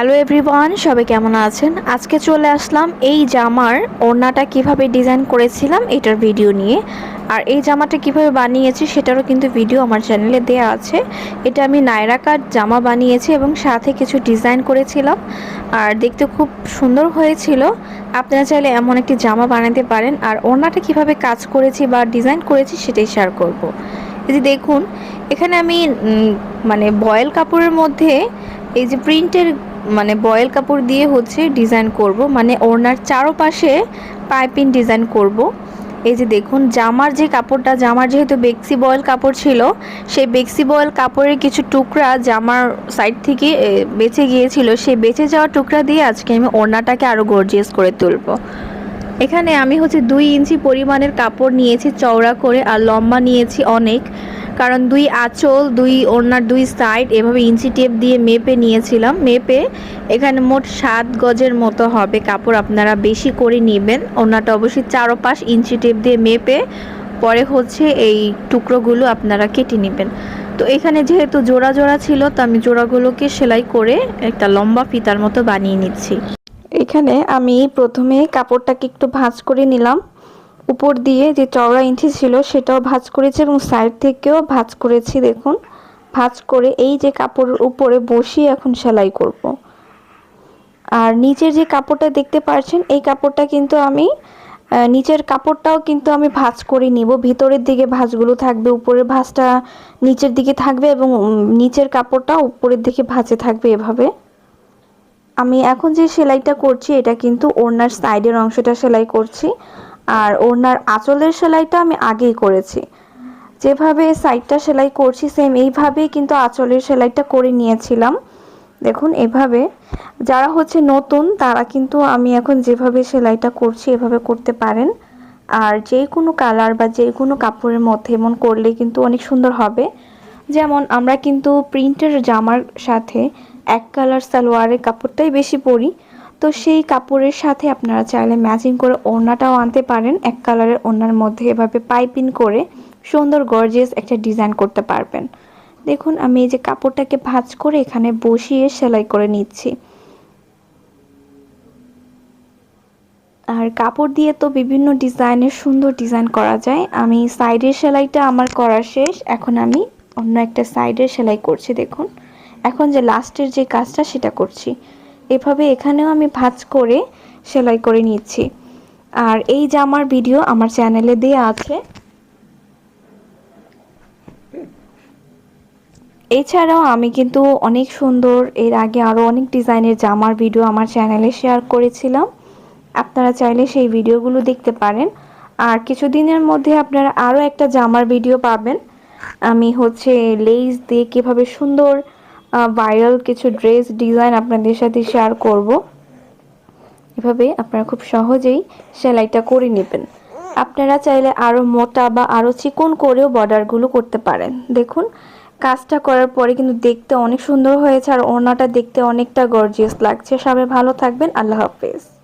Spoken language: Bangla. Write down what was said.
হ্যালো এভরিওয়ান সবাই কেমন আছেন? আজকে চলে আসলাম এই জামার ওড়নাটা কীভাবে ডিজাইন করেছিলাম এটার ভিডিও নিয়ে। আর এই জামাটা কীভাবে বানিয়েছি সেটারও কিন্তু ভিডিও আমার চ্যানেলে দেওয়া আছে। এটা আমি নায়রা কাট জামা বানিয়েছি এবং সাথে কিছু ডিজাইন করেছিলাম। আর দেখতে খুব সুন্দর হয়েছিল। আপনারা চাইলে এমন একটি জামা বানাতে পারেন। আর ওড়নাটা কীভাবে কাজ করেছি বা ডিজাইন করেছি সেটাই শেয়ার করব। এই দেখুন, এখানে আমি মানে বয়েল কাপড়ের মধ্যে এই যে প্রিন্টের মানে বয়েল কাপড় দিয়ে হচ্ছে ডিজাইন করব। মানে ওড়নার চারোপাশে পাইপিং ডিজাইন করব। এই যে দেখুন, জামার যে কাপড়টা, জামার যেহেতু বেক্সি বয়েল কাপড় ছিল, সেই বেক্সি বয়েল কাপড়ের কিছু টুকরা জামার সাইড থেকে বেঁচে গিয়েছিল। সেই বেঁচে যাওয়া টুকরা দিয়ে আজকে আমি ওড়নাটাকে আরও গর্জিয়াস করে তুলব। এখানে আমি হচ্ছে দুই ইঞ্চি পরিমাণের কাপড় নিয়েছি, চওড়া করে, আর লম্বা নিয়েছি অনেক। কারণ দুই আঁচল, দুই ওড়নার দুই সাইড এভাবে ইঞ্চি টেপ দিয়ে মেপে নিয়েছিলাম। মেপে এখানে মোট সাত গজের মতো হবে কাপড় আপনারা বেশি করে নেবেন। ওড়নাটা অবশ্যই চারোপাশ ইঞ্চি টেপ দিয়ে মেপে পরে হচ্ছে এই টুকরোগুলো আপনারা কেটে নেবেন। তো এখানে যেহেতু জোড়া জোড়া ছিল, তো আমি জোড়াগুলোকে সেলাই করে একটা লম্বা ফিতার মতো বানিয়ে নিচ্ছি। এখানে আমি প্রথমে কাপড়টাকে একটু ভাঁজ করে নিলাম। উপর দিয়ে যে চওড়া ইঞ্চি ছিল সেটাও ভাঁজ করেছি এবং সাইড থেকেও ভাঁজ করেছি, দেখুন। ভাঁজ করে এই যে কাপড়ের উপরে বসিয়ে এখন সেলাই করব। আর নিচের যে কাপড়টা দেখতে পাচ্ছেন এই কাপড়টা কিন্তু আমি নিচের কাপড়টাও কিন্তু আমি ভাঁজ করে নিব। ভিতরের দিকে ভাঁজগুলো থাকবে, উপরের ভাঁজটা নিচের দিকে থাকবে এবং নিচের কাপড়টা উপরের দিকে ভাঁজে থাকবে এভাবে। আমি এখন যে সেলাইটা করছি, এটা কিন্তু ওড়নার সাইডের অংশটা সেলাই করছি। আর ওড়নার আঁচলের সেলাইটা আমি আগেই করেছি। যেভাবে সাইডটা সেলাই করছি সেম এইভাবেই কিন্তু আঁচলের সেলাইটা করে নিয়েছিলাম। দেখুন, এভাবে যারা হচ্ছে নতুন, তারা কিন্তু আমি এখন যেভাবে সেলাইটা করছি, এভাবে করতে পারেন। আর যে কোনো কালার বা যে কোনো কাপড়ের মধ্যে এমন করলে কিন্তু অনেক সুন্দর হবে। যেমন আমরা কিন্তু প্রিন্টের জামার সাথে এক কালার সালোয়ারের কাপড়টাই বেশি পরি। তো সেই কাপড়ের সাথে আপনারা চাইলে ম্যাচিং করে ওড়নাটাও আনতে পারেন। এক কালারের ওড়নার মধ্যে এভাবে পাইপিং করে সুন্দর গর্জিয়াস একটা ডিজাইন করতে পারবেন। দেখুন, আমি এই যে কাপড়টাকে ভাঁজ করে এখানে বসিয়ে সেলাই করে নিচ্ছি। আর কাপড় দিয়ে তো বিভিন্ন ডিজাইনের সুন্দর ডিজাইন করা যায়। আমি সাইডের সেলাইটা আমার করা শেষ। এখন আমি অন্য একটা সাইডের সেলাই করছি, দেখুন। এখন যে লাস্টের যে কাজটা, সেটা করছি। এভাবে এখানেও আমি ভাঁজ করে সেলাই করে নিচ্ছি আর এই জামার ভিডিও আমার চ্যানেলে দেওয়া আছে, এছাড়াও আমি কিন্তু অনেক সুন্দর, এর আগে আরও অনেক ডিজাইনের জামার ভিডিও আমার চ্যানেলে শেয়ার করেছিলাম। আপনারা চাইলে সেই ভিডিওগুলো দেখতে পারেন। আর কিছুদিনের মধ্যে আপনারা আরও একটা জামার ভিডিও পাবেন। আমি হচ্ছে লেস দিয়ে কীভাবে সুন্দর ভাইরাল কিছু ড্রেস ডিজাইন আপনাদের সাথে শেয়ার করব। এভাবে আপনারা খুব সহজেই সেলাইটা করে নেবেন। আপনারা চাইলে আরও মোটা বা আরও চিকন করেও বর্ডারগুলো করতে পারেন। দেখুন, কাজটা করার পরে কিন্তু দেখতে অনেক সুন্দর হয়েছে আর ওড়নাটা দেখতে অনেকটা গর্জিয়াস লাগছে। সবাই ভালো থাকবেন। আল্লাহ হাফেজ।